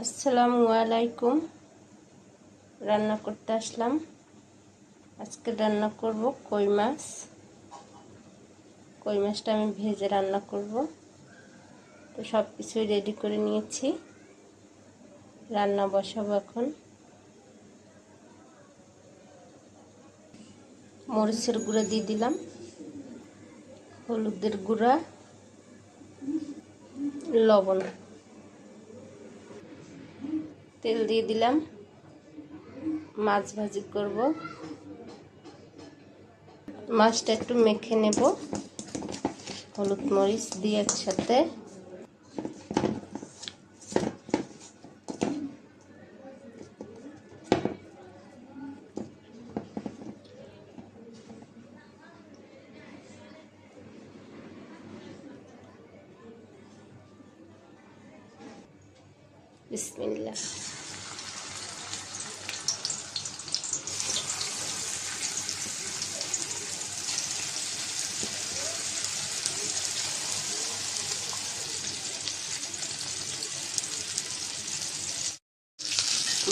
আসসালামু আলাইকুম। রান্না করতে আসলাম। আজকে রান্না করব কই মাছ। কই মাছটা আমি ভেজে রান্না করব। তো সব কিছুই রেডি করে নিয়েছি। রান্না বসাবো এখন। মরিচের গুঁড়া দিয়ে দিলাম। হলুদের গুঁড়া। লবণ। তেল দিয়ে দিলাম। মাছ ভাজি করব। মাছটা একটু মেখে নেব। হলুদ মরিচ দিয়ে একসাথে। বিসমিল্লাহ।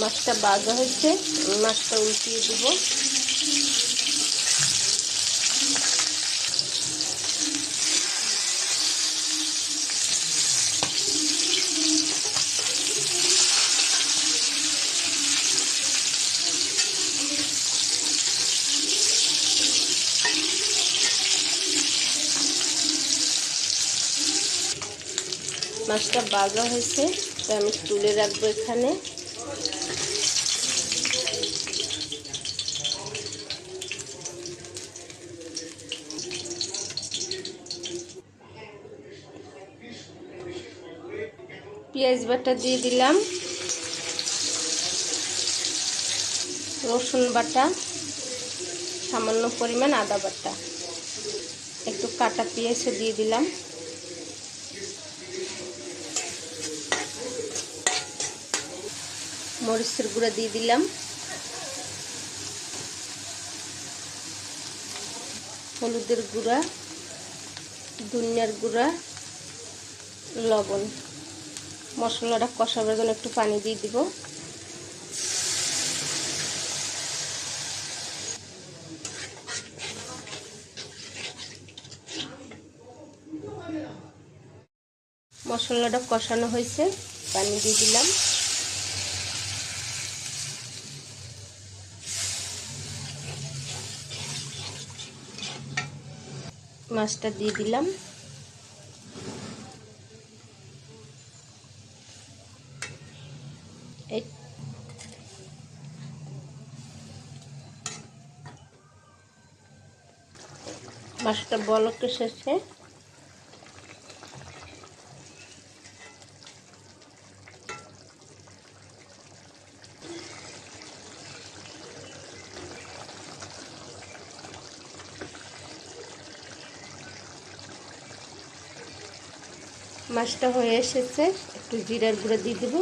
মাছটা বাজা হয়েছে মাছটা উল্টিয়ে দিব। মাছটা বাজা হয়েছে, তো আমি তুলে রাখব এখানে। পেঁয়াজ বাটা দিয়ে দিলাম। রসুন বাটা, সামান্য পরিমাণ আদা বাটা। একটু কাটা পেঁয়াজও দিয়ে দিলাম। মরিচের গুঁড়া দিয়ে দিলাম। হলুদের গুঁড়া, ধনিয়ার গুঁড়া, লবণ। মশলাটা কষাবার জন্য একটু পানি দিয়ে দিব। মশলাটা কষানো হয়েছে, পানি দিয়ে দিলাম। মাছটা দিয়ে দিলাম। মাছটা বলকে এসেছে। মাছটা হয়ে এসেছে। একটু জিরার গুঁড়ো দিয়ে দেবো।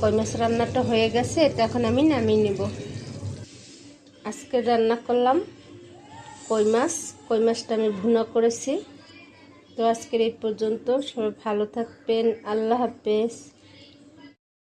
কই মাছ রান্নাটা হয়ে গেছে এটা এখন আমি নামিয়ে নেব। আজকে রান্না করলাম কই মাছ, কই মাছটা আমি ভুনা করেছি। তো আজকের এই পর্যন্ত, সবাই ভালো থাকবেন, আল্লাহ হাফেজ।